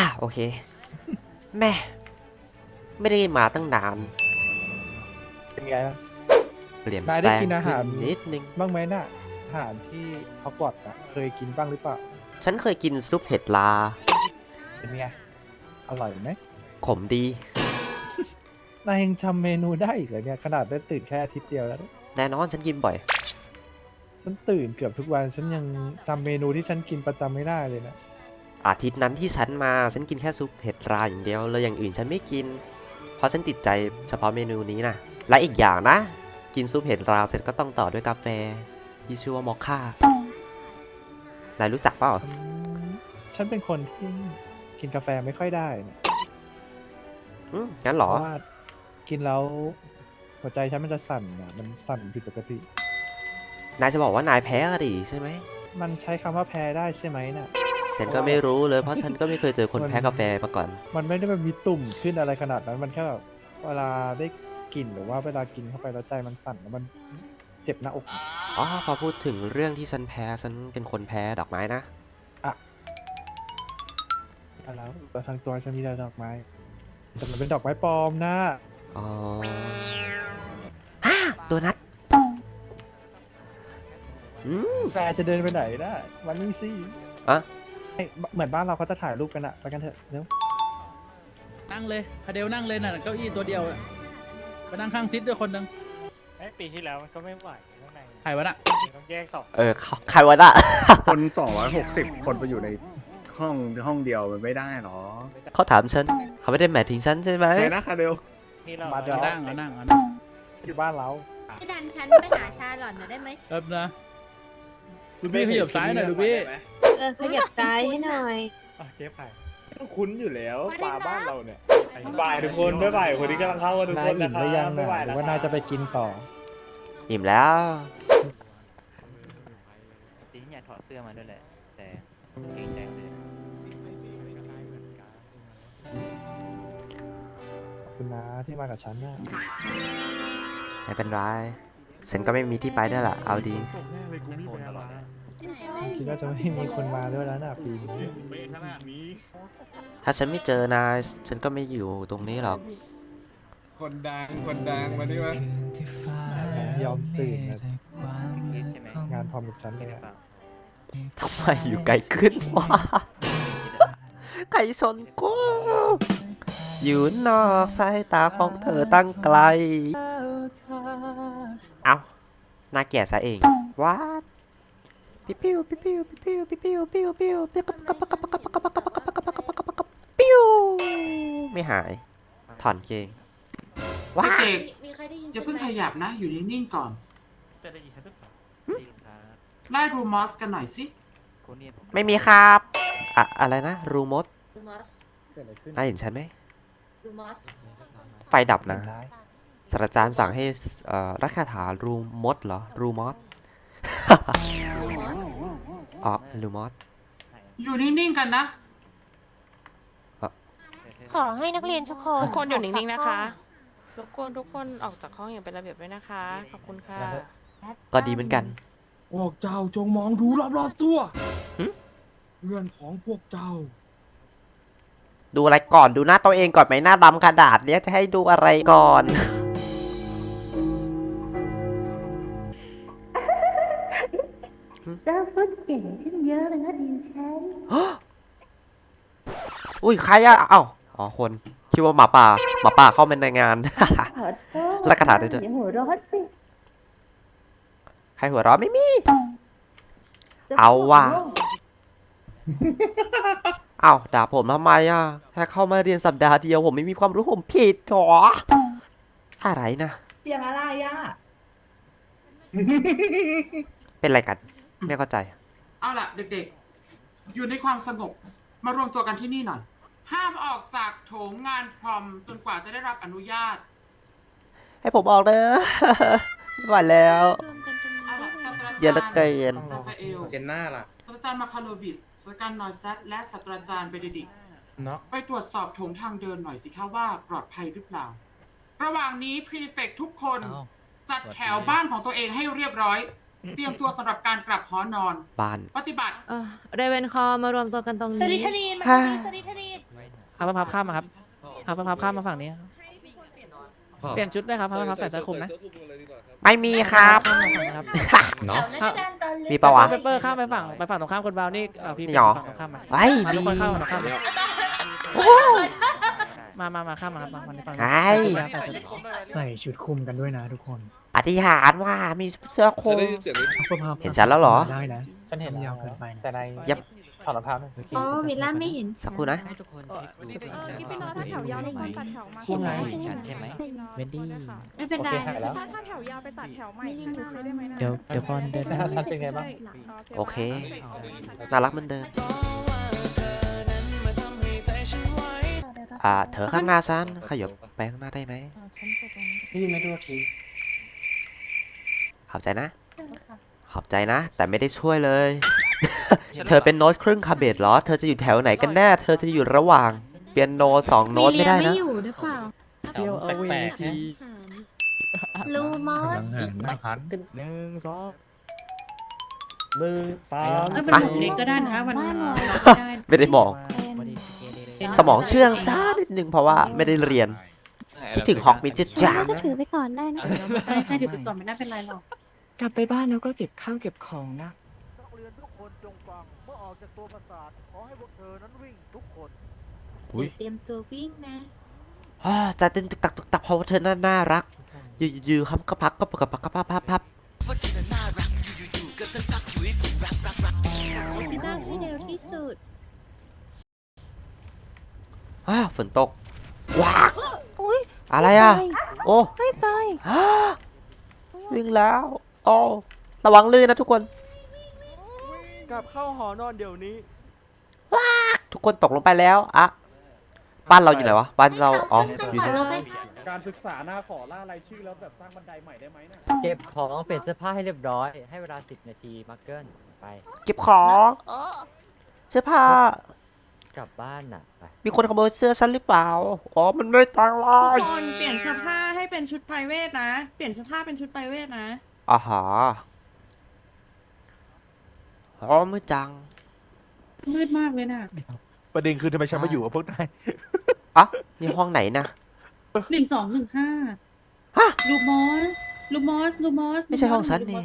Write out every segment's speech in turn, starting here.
อะโอเค แม่ ไม่ได้มาตั้งนาน เป็นไงบ้าง เปลี่ยนนายแปได้ลงกินอาหารขึ้นนิดนึง บ้างไหมน่ะอาหารที่ฮอกวอตส์อะเคยกินบ้างหรือเปล่า ฉันเคยกินซุปเห็ดลา เป็นไง อร่อยไหมขมดี นายยังจำเมนูได้อีกเหรอเนี่ย ขนาดได้ตื่นแค่อาทิตย์เดียวแล้ว แน่นอนฉันกินบ่อย ฉันตื่นเกือบทุกวัน ฉันยังจำเมนูที่ฉันกินประจำไม่ได้เลยนะ อาทิตย์นั้นที่ฉันมาฉันกินแค่ซุปเห็ดราอย่างเดียวเลยอย่างอื่นฉันไม่กิน เพราะฉันติดใจเฉพาะเมนูนี้นะและอีกอย่างนะ กินซุปเห็ดราเสร็จก็ต้องต่อด้วยกาแฟ ที่ชื่อว่ามอคค่านายรู้จักเปล่าฉันฉันเป็นคนที่กินกาแฟไม่ค่อยได้นะอืมงั้นเหรเพอ ราะว่ากินแล้วหัวใจฉันมันจะสั่นอะมันสั่นผิดปกติ นายจะบอกว่านายแพ้อะดิใช่ไหมมันใช้คำว่าแพ้ได้ใช่ไหมน่ะ ฉันก็ไม่รู้เลยเพราะฉันก็ไม่เคยเจอคนแพ้กาแฟมาก่อน มันไม่ได้แบบมีตุ่มขึ้นอะไรขนาดนั้น มันแค่แบบเวลาได้กลิ่นหรือว่าเวลากินเข้าไปแล้วใจมันสั่นแล้วมันเจ็บหน้าอก อ๋อพอพูดถึงเรื่องที่ฉันแพ้ฉันเป็นคนแพ้ดอกไม้นะอะแล้วแต่ทางตัวฉันมีแต่ดอกไม้ แต่มันเป็นดอกไม้ปลอมนะอ๋อฮ่าตัวนัดอืม แฟร์จะเดินไปไหนได้วันนี้สิ อะ เอ้ยเหมือนบ้านเราเขาจะถ่ายรูปกันอะไปกันเถอะเร็วนั่งเลยคาเดลนั่งเลยน่ะเก้าอี้ตัวเดียวน่ะไปนั่งข้างซิดด้วยคนหนึ่งไอ้ปีที่แล้วมันก็ไม่ไหวข้างในใครวะน่ะต้องแยกสองเออเขาใครวะน่ะ คน 260 คนไปอยู่ในห้องห้องเดียวมันไม่ได้หรอเขาถามฉัน เขาไม่ได้หมายถึงฉันใช่ไหมใครนะคาเดล ที่เราเอานั่งเอานั่งเอานั่งอยู่บ้านเรา พี่ดันฉันไปหาชาหล่อนหน่อยได้ไหมแป๊บนะ ลูบี้ขยับซ้ายหน่อยลูบี้เออขยับซ้ายให้หน่อย อะเจ๊ไผ่คุ้นอยู่แล้วปลาบ้านเราเนี่ยไผ่บ่ายทุกคนด้วยบ่ายคนที่กำลังเข้ากันทุกนาคยนอิ่นะมครัหรือยังบไม่นะไหวหรืแล้วอว่านายจะไปกินต่อ อิ่มแล้ว จริงอยากถอดเสื้อมาด้วยแหละ แต่เกรงใจเลยขอบคุณนะที่มากับฉันนะไม่เป็นไร ฉันก็ไม่มีที่ไปด้วยล่ะ เอาดีโกนตลอดเลยคิดว่าจะไม่มีคนมาด้วยแล้วนะปีนี้ ถ้าฉันไม่เจอนาย ฉันก็ไม่อยู่ตรงนี้หรอก คนดัง คนดังมาดิวะยอมตื่นนะคิดใช่ไหมงานพร้อมกับฉันเลยหรืออะเปล่าทำไมอยู่ไกลขึ้นวะใครชนกู อยู่นอกสายตาของเธอตั้งไกล เอาหน้าแก่ซะเองวัดปิ้วปิ้วปิ้วปิ้วปิ้วปิ้วปิ้วปิ้วปิ้วปิ้วไม่หายถอนเกงว้ามีมีใครได้ยินอย่าเพิ่งใช่ขไหมยับนะ อยู่นิ่งๆก่อนจะได้ยินฉันหรือเปล่าดีครับไล่รูมอสกันหน่อยสิคนนี้ผมไม่มีครับอะอะไรนะรูมดลูมอสเกิดอะไรขึ้นนายเห็นฉันไหมลูมอสไฟดับนะเห็นได้ ศาสตราจารย์สั่งให้เอ่อรักคาถารูมดเหรอรูมอสลูมอสอ๋อรูมอสอยู่นิ่งๆกันนะ ขอให้นักเรียนทุกคนทุกคนอยู่นิ่งๆนะคะอรบกวนทุกคนออกจากห้องอย่างเป็นระเบียบด้วยนะคะ ขอบคุณค่ะ ก็ดีเหมือนกัน พวกเจ้าจงมองดูรอบๆตัวหึ เพื่อนของพวกเจ้า ดูอะไรก่อนดูหน้าตัวเองก่อนไหมหน้าดำขนาดเนี้ยจะให้ดูอะไรก่อน ก่งขึ้นเยอะเลยนะดีนแชนอุ้ยใครอะเอ้าอ๋อคนคิดว่าหมาป่าหมาป่าเข้ามาในงาน ขอโทษแล้วกระดาษด้วยด้วย อย่าหัวร้อนสิใครหัวเราะไม่มีเอาว่ะ เอ้าด่าผมทำไมอะแค่เข้ามาเรียนสัปดาห์เดียวผมไม่มีความรู้ผมผิดหรออะไรนะเสียงอะไรอะ เป็นอะไรกัน ไม่เข้าใจ เอาล่ะ เด็กๆ อยู่ในความสงบ มารวมตัวกันที่นี่หน่อย ห้ามออกจากโถงงานพรอมจนกว่าจะได้รับอนุญาต ให้ผมออกเลย ไม่ไหวแล้วเอาล่ะศาสตราเยอะเหลือจารย์เกิน ราฟาเอล เจนน่าล่ะ ศาสตราจารย์มาคาโลวิสศาสตราจารย์นอยซัตและศาสตราจารย์เบเดดิกต์เนาะ ไปตรวจสอบโถงทางเดินหน่อยสิคะว่าปลอดภัยหรือเปล่า ระหว่างนี้พรีเฟกทุกคน จัดแถวบ้านของตัวเองให้เรียบร้อย เตรียมตัวสำหรับการกลับหอนอน บ้าน ปฏิบัติเออเรเวนคอมารวมตัวกันตรงสลินี้ทารีนมาฮ่าสลิทารีนไครับพับข้ามมาครับครับพับข้ามมาฝั่งนี้เปลี่ยนชุดด้วยครับพับใส่เสื้อคลุมนะไม่มีครับ ข้ามมาฝั่งนะครับเนาะครับมีปะวะ เปเปอร์ข้ามไปฝั่งไปฝั่งตรงข้ามคนบาวนี่เออพี่นี่หรอฝั่งตรงข้ามมาไอ้มามีทุกคนเข้ามาข้ามมามามาข้ามมาครับมามาในฝั่งไอ้ ใส่ชุดคลุมกันด้วยนะทุกคน อธิษฐานว่ามีเสื้อคลุมเห็นฉันแล้วเหรอ ได้นะ ฉันเห็นไม่ยาวเกินไปนะแต่ในยับถอดรองเท้าหน่อยอ๋อเวลาไม่เห็นสักครู่นะทุกคนเช็คดูพี่ไปรอถ้าแถวยาวแล้วคนตัดแถวมาว่าไงฉันใช่ไหม เวนดี้ ไม่เป็นไรโอเคหายแล้วถ้าถ้าแถวยาวไปตัดแถวใหม่ไม่ได้อยู่ข้างหน้าเลยได้ไหมนะเดี๋ยวเดี๋ยวบอลเดินแล้วฉันเป็นไงบ้าง โอเค น่ารักเหมือนเดิม อ่า เธอข้างหน้าฉันขยับไปข้างหน้าได้ไหม ได้ยินไหมดูที ขอบใจนะ ขอบใจนะ แต่ไม่ได้ช่วยเลย เธอเป็นโน้ตครึ่งคาเบตเหรอ เธอจะอยู่แถวไหนกันแน่ เธอจะอยู่ระหว่าง เปียโนสองโน้ตไม่ได้ไม่นะ อยู่หรือเปล่าเซียวเอาเวทีลูมอสหนึ่งสองหนึ่งสามไม่เป็นหมเด็กก็ได้นะวันนี้ไม่ได้มองสมองเชื่องช้านิดนึงเพราะว่าไม่ได้เรียน คิดถึงฮอกมินจะจังจะถือไปก่อนได้นะใช่ใช่ถือไปก่อนไม่น่าเป็นไรหรอก กลับไปบ้านแล้วก็เก็บข้าวเก็บของนะเตรียมตัววิ่งนะอ่าใจเต้นตึกตักตึกตักเพราะว่าเธอน่าน่ารักยืนยืนคำกระพักก็ปกระพักกระพับพับพับที่บ้านให้เร็วที่สุดอ่าฝนตกว้าอะไรอะ โอ้ไม่ตายฮ่าวิ่งแล้ว โอ้ระวังลื่นนะทุกคนกลับเข้าหอนอนเดี๋ยวนี้ ทุกคนตกลงไปแล้วอะบ้านเราอยู่ไหนวะบ้านเราอ๋ออยู่นี่การศึกษาหน้าขอล่ารายชื่อแล้วแบบสร้างบันไดใหม่ได้ไหมนะเก็บของเปลี่ยนเสื้อผ้าให้เรียบร้อย ให้เวลา10นาทีมาร์เกิลไป เก็บของเสื้อผ้ากลับบ้านน่ะไปมีคนขโมยเสื้อฉันหรือเปล่าอ๋อมันไม่ตังเลทุยกคนเปลี่ยนเสื้อผ้าให้เป็นชุดไพรเวทนะ เปลี่ยนเสื้อผ้าเป็นชุดไพรเวทนะ อ่าฮะอ๋อมือจัง มืดมากเลยน่ะประเด็นคือทำไมฉันมาอยู่กับพวกนายอะนี่ห้องไหนนะหนึ่งสองหนึ่งห้าฮะลูมอสลูมอสลูมอสไม่ใช่ห้องฉันนี่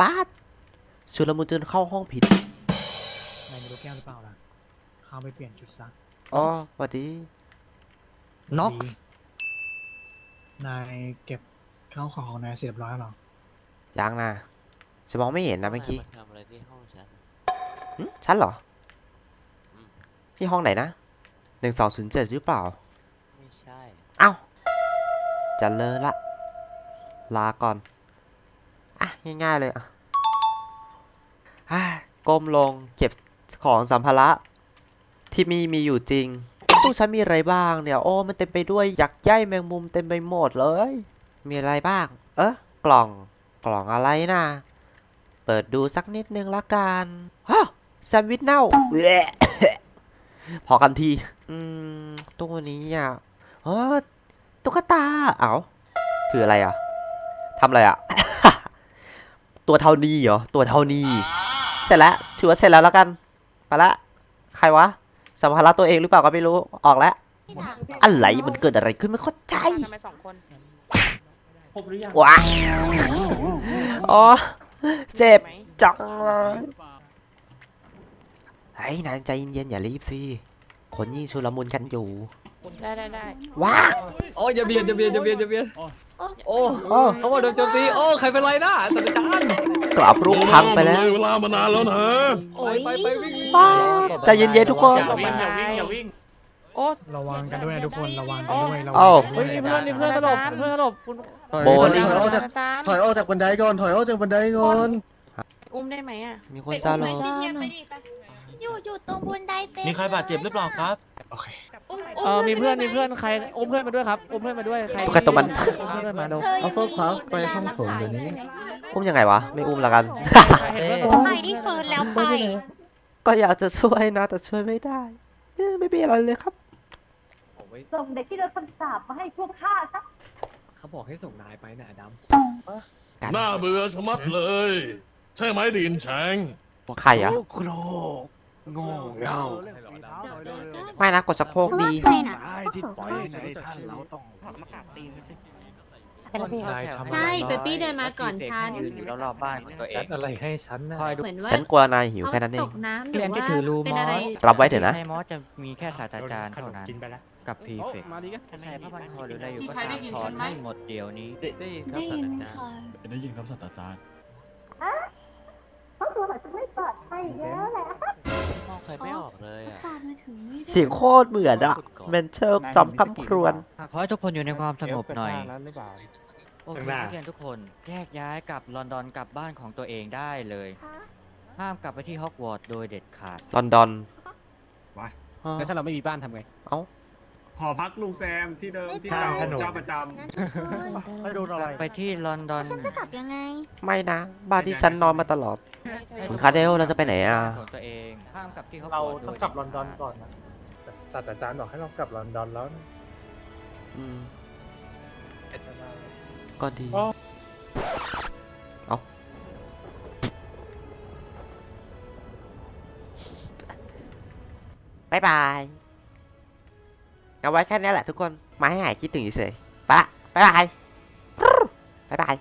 ป้าดชุลมุนจนเข้าห้องผิดนายมีลูกแก้วหรือเปล่าล่ะเข้าไปเปลี่ยนชุดซะอ๋อสวัสดีน็อกนายเก็บ ข้าวของของนายเสร็จเรียบร้อยแล้วเหรอยังนะฉันมองไม่เห็นนะเมื่อกี้ทำอะไรที่ห้องฉัน หึฉันเหรอที่ห้องไหนนะหนึ่งสองศูนย์เจ็ดหรือเปล่า ไม่ใช่ เอ้า จะเลอะละ ลาก่อน อะ ง่ายๆเลยอะอะก้มลงเก็บของสัมภาระที่มีมีอยู่จริงตู้ฉันมีอะไรบ้างเนี่ย โอ้ มันเต็มไปด้วยหยักใยแมงมุมเต็มไปหมดเลย มีอะไรบ้าง เอ๊ะกล่อง กล่องอะไรนะเปิดดูสักนิดนึงละกันฮะแซนด์วิชเน่าพอกันที อืมตัวนี้อะเออตุ๊กตา เอ้าถืออะไรอะทำอะไรอะ ตัวเท่านี้เหรอ ตัวเท่านี้ เสร็จแล้ว ถือว่าเสร็จแล้วแล้วกัน ไปละ ใครวะ สัมภาระตัวเองหรือเปล่าก็ไม่รู้ ออกแล้ว อะไร มันเกิดอะไรขึ้นไม่เข้าใจ ทำไมสองคน ว้าอ๋อ เจ็บไหมจังเลยเฮ้ยนายใจเย็นๆอย่ารีบสิ คนยิ่งชุลมุนกันอยู่ ได้ได้ได้ว้าโอ้ยอย่าเบียดอย่าเบียดอย่าเบียดอย่าเบียดโอ้โอ้เขาบอกโดนโจมตีโอ้ใครเป็นไรนะสัตว์จารย์กลับรูปพังไปแล้วเวลามานานแล้วนะโอ้ยไปไปวิ่งว้าใจเย็นๆทุกคนอย่าวิ่งอย่าวิ่งอย่าวิ่งโอ้ ระวังกันด้วยนะทุกคนระวังกันด้วยระวัเอ้ากันด้เฮ้วยยมีเพื่อนมีเพื่อนสลบมีเพื่อนสลบคุณโบลิ่ง ถอยออกจากถอยออกจากบันไดก่อนถอยออกจากบันไดก่อนอุ้มได้ไหมอะ มีคนซาโลอยู่อยู่ตรงบนไดเต็มมีใครบาดเจ็บหรือเปล่าครับ โอเคเออมีเพื่อนมีเพื่อนใครอุ้มเพื่อนมาด้วยครับอุ้มเพื่อนมาด้วยใครตุ๊กตามัน อุ้มเพื่อนมาดูเอาเฟิร์สคลาสไปห้องโถงเดี๋ยวนี้ อุ้มยังไงวะ ไม่อุ้มละกัน ใครเห็นเพื่อนไปที่เฟิร์นแล้วไป ก็อยากจะช่วยนะ แต่ช่วยไม่ได้เอ้ยไม่มีอะไรเลยครับ ส่งเด็กที่โดนคำสาปมาให้พวกข้าซะเขาบอกให้ส่งนายไปนะอดัมกันน่าเบื่อชะมัดเลย ใช่ไหมดินแฉงใครอะโครโง่เง่าไม่นะกดสะโพกดีใครน่ะที่ปล่อยในท่านเราต้องเป็นระเบียบใช่เปปปี้เดินมาก่อนฉันอยู่รอบๆบ้านของตัวเองอะไรให้ฉันนะคอยดูเหมือนว่าฉันกลัวนายหิวเขาแค่นั้นเอตงกน้ำหเรีรืยนอจะว่าถือรูเป็นมออะไรสรับไว้เถอะนะไทมอสจะมีแค่ศาสตราจารย์เท่านั้นกินไปแล้ว กับพรีเฟกต์มาดีกันถ้าใช้ผ้าพันคอหรืออะไรอยู่มีก็ใครตาได้มยินถอฉันนไหมให้หมดเดี๋ยวนี้ได้ยินได้ยินค่ะได้ยินครับศาสตราจารย์เพราะตัวเราจะไม่ปลอดภัยอีกแล้วแหละมองใครไม่ออกเลยอะ ตามมาถึงนี่เสียงโคตรเหมือนอะเมนเชอร์จอมคำครวญขอให้ทุกคนอยู่ในความสงบหน่อย นั้นหรือเปล่า โอเคนักเรียนทุกคนแยกย้ายกลับลอนดอนกลับบ้านของตัวเองได้เลยห้ามกลับไปที่ฮอกวอตส์โดยเด็ดขาด ลอนดอนวะอ้าวแล้วถ้าเราไม่มีบ้านทำไงเอ้า หอพักลุงแซมที่เดิมที่ข้างเราถนน เจ้าประจให้ดูอะไร ไปที่ลอนดอนฉันจะกลับยังไง ไม่นะ บ้านที่ฉันนอนมาตลอด คุณคาเดลเราจะไปไหนอะ ของตัวเองห้ามกลับที่ฮอกวเราอตส์โดต้องยกลับลอนดอนก่อนนะศาสตราจารย์บอกให้เรากลับลอนดอนแล้วอืม ก็ดีอ๋อเอาบายบาย เอาไว้แค่นี้แหละทุกคนมาให้หายคิดถึงเฉยๆไปละบายบายบ๊ายบาย